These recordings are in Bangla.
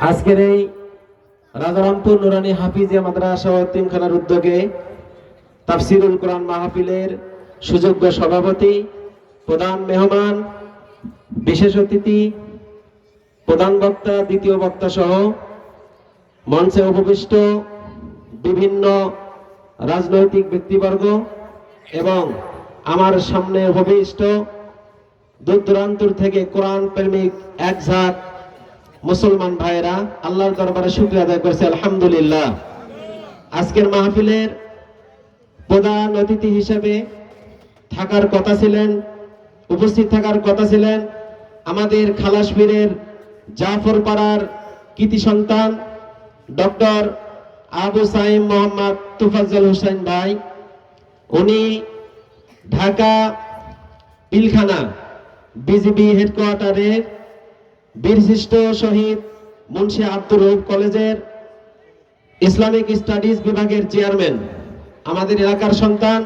আজকের এই রাজারামপুর নুরানি হাফিজিয়া মাদ্রাসা ও তিমখানার উদ্যোগে তাফসিরুল কোরআন মাহফিলের সুযোগ্য সভাপতি, প্রধান মেহমান, বিশেষ অতিথি, প্রধান বক্তা, দ্বিতীয় বক্তা সহ মঞ্চে উপবিষ্ট বিভিন্ন রাজনৈতিক ব্যক্তিবর্গ এবং আমার সামনে উপবিষ্ট দূর দূরান্তর থেকে কোরআন প্রেমিক এক ঝাঁক মুসলমান ভাইয়েরা, আল্লাহর দরবারে শুক্রিয়া আদায় করেছে, আলহামদুলিল্লাহ। আজকের মাহফিলের প্রধান অতিথি হিসেবে থাকার কথা ছিলেন, উপস্থিত থাকার কথা ছিলেন আমাদের খালাসপীরের জাফর পাড়ার কৃতি সন্তান, ডক্টর আবু সাইম মোহাম্মদ তুফাজ্জল হোসেন ভাই। উনি ঢাকা পিলখানা বিজিবি হেডকোয়ার্টারের বীরশ্রেষ্ঠ শহীদ মুন্সি আব্দুর রৌফ কলেজের ইসলামিক স্টাডিজ বিভাগের চেয়ারম্যান। আমাদের এলাকার সন্তান,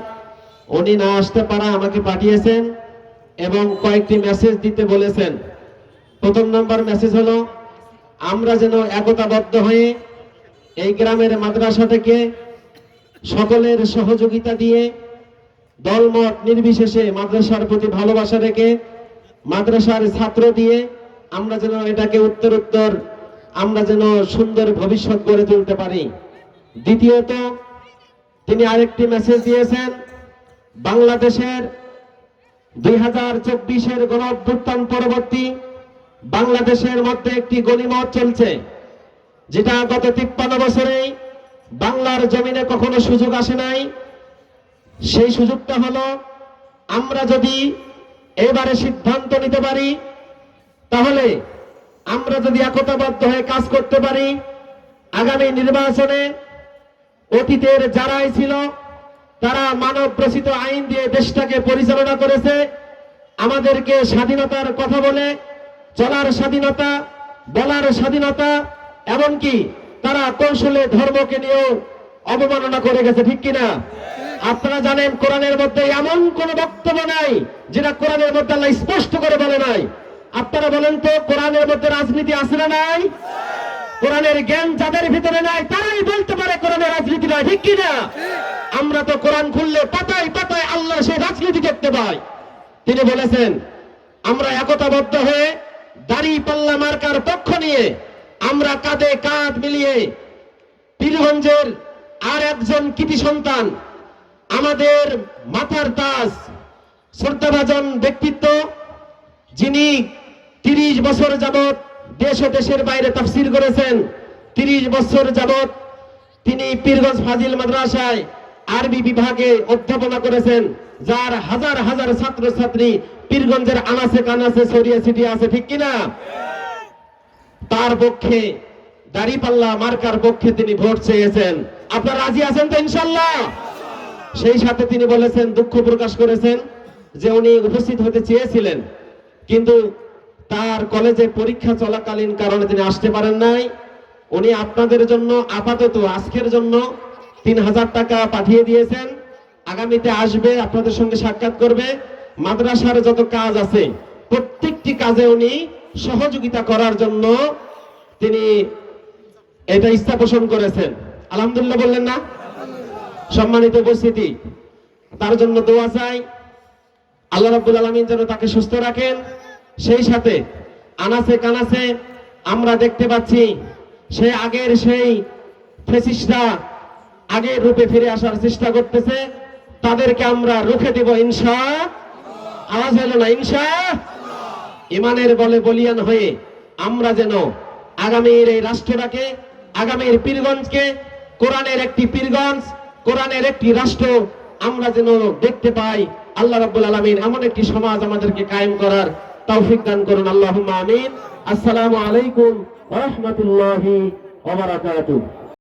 উনি না আসতে পারা আমাকে পাঠিয়েছেন এবং কয়েকটি মেসেজ দিতে বলেছেন। প্রথম নম্বর মেসেজ হলো, আমরা যেন একতাবদ্ধ হয়ে এই গ্রামের মাদ্রাসা থেকে সকলের সহযোগিতা দিয়ে দলমত নির্বিশেষে মাদ্রাসার প্রতি ভালোবাসা রেখে মাদ্রাসার ছাত্র দিয়ে আমরা যেন এটাকে উত্তর উত্তর আমরা যেন সুন্দর ভবিষ্যৎ গড়ে তুলতে পারি। দ্বিতীয়ত, তিনি আরেকটি মেসেজ দিয়েছেন, বাংলাদেশের দুই হাজার চব্বিশের গণ পরবর্তী বাংলাদেশের মধ্যে একটি গণিমত চলছে, যেটা গত তিপ্পান্ন বছরেই বাংলার জমিনে কখনো সুযোগ আসে নাই। সেই সুযোগটা হলো, আমরা যদি এবারে সিদ্ধান্ত নিতে পারি তাহলে আমরা যদি একতাবদ্ধ হয়ে কাজ করতে পারি, আগামী নির্বাচনে অতীতের যারাই ছিল, তারা মানব প্রসিত আইন দিয়ে দেশটাকে পরিচালনা করেছে, আমাদেরকে স্বাধীনতার কথা বলে, চলার স্বাধীনতা, বলার স্বাধীনতা, এমনকি তারা কৌশলে ধর্মকে নিয়েও অবমাননা করে গেছে, ঠিক কিনা? আপনারা জানেন কোরআনের মধ্যে এমন কোন বক্তব্য নাই, যেটা কোরআনের মধ্যে আল্লাহ স্পষ্ট করে বলে নাই। আপনারা বলেন তো, কোরআনের মধ্যে রাজনীতি আছে না নাই? কোরআনের জ্ঞান যাদের ভিতরে নাই, তারাই বলতে পারে কোরআনের রাজনীতি নয়, ঠিক কিনা? আমরা তো কোরআন খুললে পাতায় পাতায় আল্লাহ সেই রাজনীতি দেখতে পাই তিনি বলেছেন, আমরা একতাবদ্ধ হয়ে দাড়ি পাল্লা মার্কার পক্ষ নিয়ে আমরা কাঁধে কাঁধ মিলিয়ে পীরগঞ্জের আর একজন কৃতি সন্তান, আমাদের মাথার তাজ শ্রদ্ধাভাজন ব্যক্তিত্ব, যিনি তিরিশ বছর যাবত দেশ ও দেশের বাইরে তাফসির করেছেন। তিরিশ বছর যাবত তিনি পীরগঞ্জ ফাজিল মাদ্রাসায় আরবি বিভাগে অধ্যাপনা করেছেন, যার হাজার হাজার ছাত্র ছাত্রী পীরগঞ্জের আনাসে কানাসে ছড়িয়ে ছিটিয়ে আছে, ঠিক কিনা? তার পক্ষে দাড়িপাল্লা মার্কার পক্ষে তিনি ভোট চেয়েছেন। আপনার রাজি আছেন তো ইনশাল্লাহ? সেই সাথে তিনি বলেছেন, দুঃখ প্রকাশ করেছেন যে উনি উপস্থিত হতে চেয়েছিলেন। কিন্তু তার কলেজে পরীক্ষা চলাকালীন কারণে তিনি আসতে পারেন নাই। উনি আপনাদের জন্য আপাতত আজকের জন্য তিন হাজার টাকা পাঠিয়ে দিয়েছেন। আগামীতে আসবে, আপনাদের সঙ্গে সাক্ষাৎ করবে। মাদ্রাসার যত কাজ আছে, প্রত্যেকটি কাজে উনি সহযোগিতা করার জন্য তিনি এটা ইচ্ছা পোষণ করেছেন। আলহামদুলিল্লাহ বললেন না? সম্মানিত উপস্থিতি, তার জন্য দোয়া চাই। আল্লাহ রাব্বুল আলামিন যেন তাকে সুস্থ রাখেন। সেই সাথে আনাসে কানাসে আমরা দেখতে পাচ্ছি, সে আগের সেই ফেসিসরা আগের রূপে ফিরে আসার চেষ্টা করতেছে। তাদেরকে আমরা রুখে দেব ইনশা আওয়াজ হলো না, ইনশা ইমানের বলে বলিয়ান হয়ে আমরা যেন আগামীর এই রাষ্ট্রটাকে, আগামীর পীরগঞ্জকে, কোরআনের একটি পীরগঞ্জ, কোরআনের একটি রাষ্ট্র আমরা যেন দেখতে পাই। আল্লাহ রাব্বুল আলামিন এমন একটি সমাজ আমাদেরকে কায়েম করার তৌফিক দান করুন আল্লাহ আমিন। আসসালামু আলাইকুম রহমতুল্লাহ রাহমাতুল্লাহি ওয়া বারাকাতুহু।